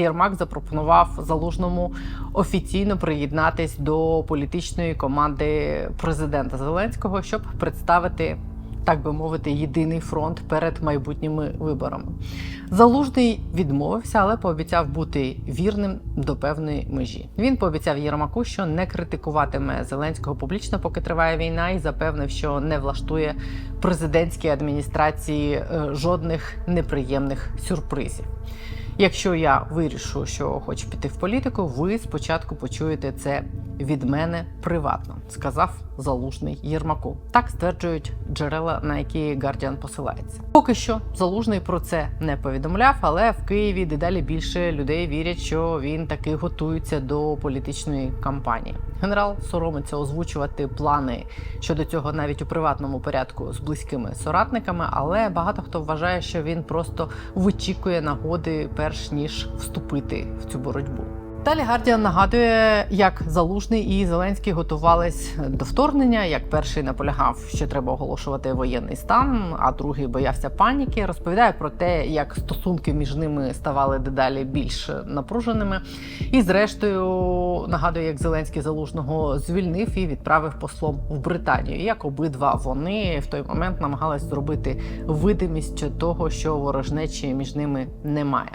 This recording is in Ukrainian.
Єрмак запропонував залужному офіційно приєднатись до політичної команди президента Зеленського, щоб представити. Так би мовити, єдиний фронт перед майбутніми виборами. Залужний відмовився, але пообіцяв бути вірним до певної межі. Він пообіцяв Єрмаку, що не критикуватиме Зеленського публічно, поки триває війна, і запевнив, що не влаштує президентській адміністрації е, жодних неприємних сюрпризів. Якщо я вирішу, що хочу піти в політику, ви спочатку почуєте це від мене приватно, сказав залужний Єрмаку. Так стверджують джерела, на які Гардіан посилається. Поки що залужний про це не повідомляв, але в Києві дедалі більше людей вірять, що він таки готується до політичної кампанії. Генерал соромиться озвучувати плани щодо цього навіть у приватному порядку з близькими соратниками, але багато хто вважає, що він просто вичікує нагоди, перш ніж вступити в цю боротьбу. Далі Гардіан нагадує, як Залужний і Зеленський готувались до вторгнення. Як перший наполягав, що треба оголошувати воєнний стан, а другий боявся паніки. Розповідає про те, як стосунки між ними ставали дедалі більш напруженими. І, зрештою, нагадує, як Зеленський залужного звільнив і відправив послом в Британію. Як обидва вони в той момент намагались зробити видимість того, що ворожнечі між ними немає.